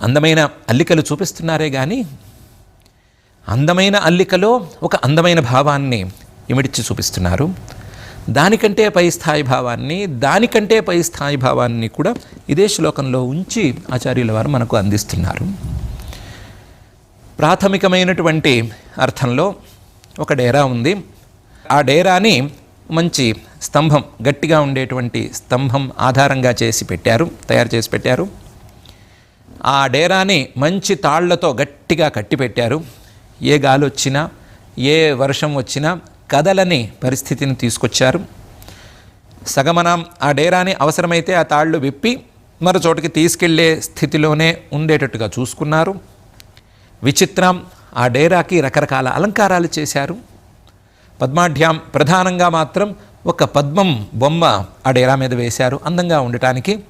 అందమైన అల్లికలు చూపిస్తున్నారే కానీ అందమైన అల్లికలో ఒక అందమైన భావాన్ని ఇమిడిచి చూపిస్తున్నారు. దానికంటే పై స్థాయి భావాన్ని దానికంటే పై స్థాయి భావాన్ని కూడా ఇదే శ్లోకంలో ఉంచి ఆచార్యుల వారు మనకు అందిస్తున్నారు. ప్రాథమికమైనటువంటి అర్థంలో ఒక డేరా ఉంది. ఆ డేరాని మంచి స్తంభం గట్టిగా ఉండేటువంటి స్తంభం ఆధారంగా చేసి పెట్టారు తయారు చేసి పెట్టారు. ఆ డేరాని మంచి తాళ్ళతో గట్టిగా కట్టి పెట్టారు ఏ గాలి వచ్చినా ఏ వర్షం వచ్చినా కదలని పరిస్థితిని తీసుకొచ్చారు. సగమనం ఆ డేరాని అవసరమైతే ఆ తాళ్ళు విప్పి మరో చోటికి తీసుకెళ్ళే స్థితిలోనే ఉండేటట్టుగా చూసుకున్నారు. విచిత్రం ఆ డేరాకి రకరకాల అలంకారాలు చేశారు. పద్మాఢ్యాం ప్రధానంగా మాత్రం ఒక పద్మం బొమ్మ ఆ డేరా మీద వేశారు. అందంగా ఉండటానికి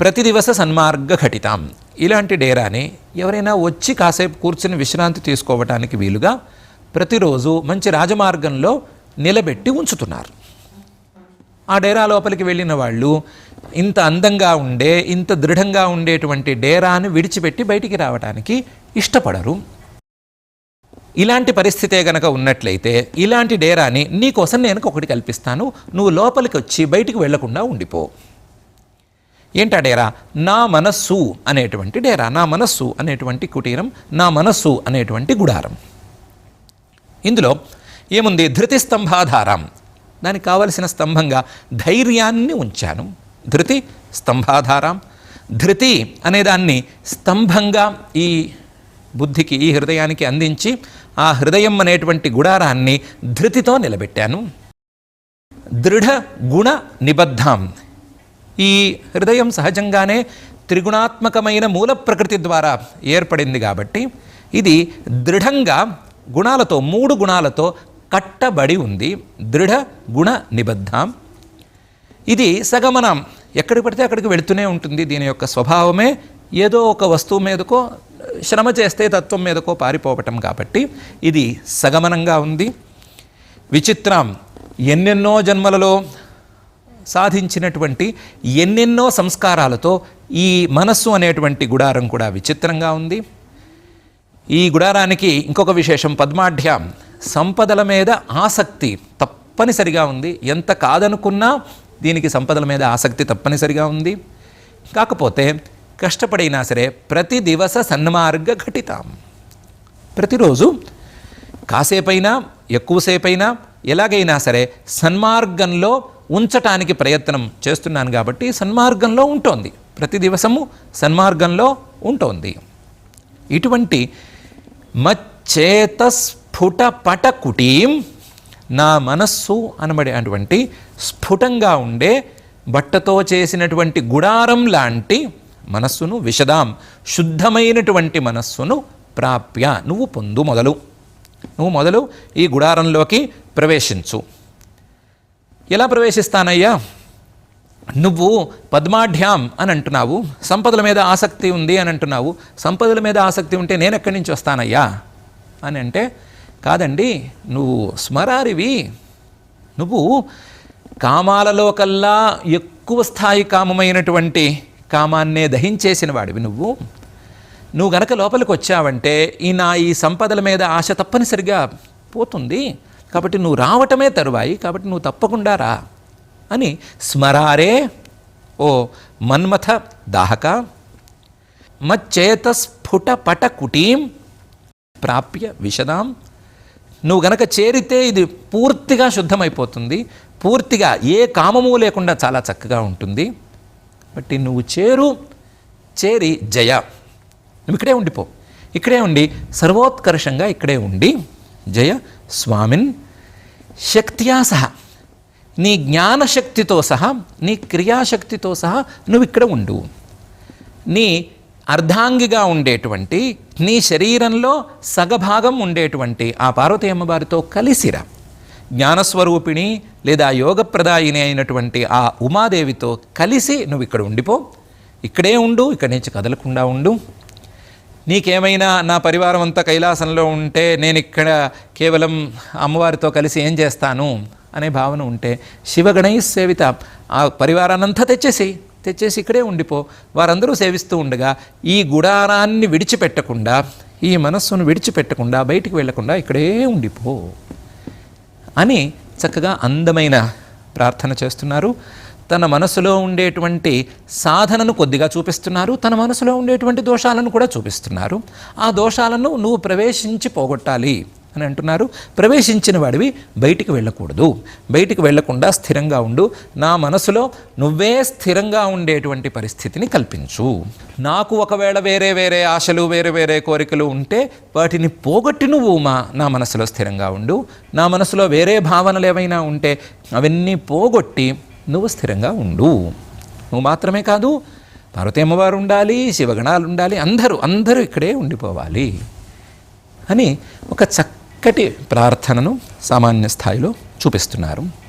ప్రతి దివస సన్మార్గ ఘటితాం. ఇలాంటి డేరాని ఎవరైనా వచ్చి కాసేపు కూర్చుని విశ్రాంతి తీసుకోవటానికి వీలుగా ప్రతిరోజు మంచి రాజమార్గంలో నిలబెట్టి ఉంచుతున్నారు. ఆ డేరా లోపలికి వెళ్ళిన వాళ్ళు ఇంత అందంగా ఉండే ఇంత దృఢంగా ఉండేటువంటి డేరాను విడిచిపెట్టి బయటికి రావడానికి ఇష్టపడరు. ఇలాంటి పరిస్థితే గనక ఉన్నట్లయితే ఇలాంటి డేరాని నీకోసం నేను ఒకటి కల్పిస్తాను. నువ్వు లోపలికి వచ్చి బయటికి వెళ్ళకుండా ఉండిపో. ఏంటా డేరా? నా మనస్సు అనేటువంటి డేరా. నా మనస్సు అనేటువంటి కుటీరం నా మనస్సు అనేటువంటి గుడారం. ఇందులో ఏముంది? ధృతి స్తంభాధారం. దానికి కావలసిన స్తంభంగా ధైర్యాన్ని ఉంచాను. ధృతి స్తంభాధారం. ధృతి అనేదాన్ని స్తంభంగా ఈ బుద్ధికి ఈ హృదయానికి అందించి ఆ హృదయం అనేటువంటి గుడారాన్ని ధృతితో నిలబెట్టాను. దృఢ గుణ నిబద్ధం. ఈ హృదయం సహజంగానే త్రిగుణాత్మకమైన మూల ప్రకృతి ద్వారా ఏర్పడింది కాబట్టి ఇది దృఢంగా గుణాలతో మూడు గుణాలతో కట్టబడి ఉంది. దృఢ గుణ నిబద్ధం. ఇది సగమనం. ఎక్కడికి పడితే అక్కడికి వెళుతూనే ఉంటుంది. దీని యొక్క స్వభావమే ఏదో ఒక వస్తువు మీదకో శ్రమ చేస్తే తత్వం మీదకో పారిపోవటం కాబట్టి ఇది సగమనంగా ఉంది. విచిత్రం. ఎన్నెన్నో జన్మలలో సాధించినటువంటి ఎన్నెన్నో సంస్కారాలతో ఈ మనస్సు అనేటువంటి గుడారం కూడా విచిత్రంగా ఉంది. ఈ గుడారానికి ఇంకొక విశేషం పద్మాఢ్యం. సంపదల మీద ఆసక్తి తప్పనిసరిగా ఉంది. ఎంత కాదనుకున్నా దీనికి సంపదల మీద ఆసక్తి తప్పనిసరిగా ఉంది. కాకపోతే కష్టపడైనా సరే ప్రతి దివస సన్మార్గ ఘటితాం. ప్రతిరోజు కాసేపైనా ఎక్కువసేపైనా ఎలాగైనా సరే సన్మార్గంలో ఉంచటానికి ప్రయత్నం చేస్తున్నాను కాబట్టి సన్మార్గంలో ఉంటోంది. ప్రతి దివసము సన్మార్గంలో ఉంటోంది. ఇటువంటి మచ్చేతస్ఫుట పట కుటీం నా మనస్సు అనబడే అటువంటి స్ఫుటంగా ఉండే బట్టతో చేసినటువంటి గుడారం లాంటి మనస్సును విషదాం. శుద్ధమైనటువంటి మనస్సును ప్రాప్య. నువ్వు పొందు మొదలు. నువ్వు మొదలు ఈ గుడారంలోకి ప్రవేశించు. ఎలా ప్రవేశిస్తానయ్యా? నువ్వు పద్మాఢ్యాం అని అంటున్నావు. సంపదల మీద ఆసక్తి ఉంది అని అంటున్నావు. సంపదల మీద ఆసక్తి ఉంటే నేను ఎక్కడి నుంచి వస్తానయ్యా? అని అంటే కాదండి నువ్వు స్మరారివి. నువ్వు కామాలలో కల్లా ఎక్కువ స్థాయి కామమైనటువంటి కామాన్నే దహించేసిన వాడివి నువ్వు. నువ్వు గనక లోపలికి వచ్చావంటే ఈ నా ఈ సంపదల మీద ఆశ తప్పనిసరిగా పోతుంది. కాబట్టి నువ్వు రావటమే తరువాయి కాబట్టి నువ్వు తప్పకుండా రా అని స్మరారే ఓ మన్మథ దాహక మచ్చేతస్ఫుట పట కుటీం ప్రాప్య విషదాం నువ్వు గనక చేరితే ఇది పూర్తిగా శుద్ధమైపోతుంది పూర్తిగా ఏ కామము లేకుండా చాలా చక్కగా ఉంటుంది. బట్టి నువ్వు చేరు చేరి జయ. నువ్వు ఇక్కడే ఉండిపో. ఇక్కడే ఉండి సర్వోత్కర్షంగా ఇక్కడే ఉండి జయ స్వామిన్ శక్త్యా సహా. నీ జ్ఞానశక్తితో సహా నీ క్రియాశక్తితో సహా నువ్వు ఇక్కడ ఉండు. నీ అర్ధాంగిగా ఉండేటువంటి నీ శరీరంలో సగభాగం ఉండేటువంటి ఆ పార్వతీ అమ్మవారితో కలిసిరా. జ్ఞానస్వరూపిణి లేదా యోగప్రదాయిని అయినటువంటి ఆ ఉమాదేవితో కలిసి నువ్వు ఇక్కడ ఉండిపో. ఇక్కడే ఉండు ఇక్కడి నుంచి కదలకుండా ఉండు. నీకేమైనా నా పరివారం అంతా కైలాసంలో ఉంటే నేను ఇక్కడ కేవలం అమ్మవారితో కలిసి ఏం చేస్తాను అనే భావన ఉంటే శివగణై సేవిత ఆ పరివారాన్నంతా తెచ్చేసి తెచ్చేసి ఇక్కడే ఉండిపో. వారందరూ సేవిస్తూ ఉండగా ఈ గుడారాన్ని విడిచిపెట్టకుండా ఈ మనస్సును విడిచిపెట్టకుండా బయటికి వెళ్ళకుండా ఇక్కడే ఉండిపో అని చక్కగా అందమైన ప్రార్థన చేస్తున్నారు. తన మనసులో ఉండేటువంటి సాధనను కొద్దిగా చూపిస్తున్నారు తన మనసులో ఉండేటువంటి దోషాలను కూడా చూపిస్తున్నారు. ఆ దోషాలను నువ్వు ప్రవేశించి పోగొట్టాలి అని అంటున్నారు. ప్రవేశించిన వాడివి బయటికి వెళ్ళకూడదు. బయటికి వెళ్ళకుండా స్థిరంగా ఉండు. నా మనసులో నువ్వే స్థిరంగా ఉండేటువంటి పరిస్థితిని కల్పించు. నాకు ఒకవేళ వేరే వేరే ఆశలు వేరే వేరే కోరికలు ఉంటే వాటిని పోగొట్టి నువ్వు మా నా మనసులో స్థిరంగా ఉండు. నా మనసులో వేరే భావనలు ఏవైనా ఉంటే అవన్నీ పోగొట్టి నువ్వు స్థిరంగా ఉండు. నువ్వు మాత్రమే కాదు పార్వతీ అమ్మవారు ఉండాలి శివగణాలు ఉండాలి అందరూ అందరూ ఇక్కడే ఉండిపోవాలి అని ఒక చక్కటి ప్రార్థనను సామాన్య స్థాయిలో చూపిస్తున్నారు.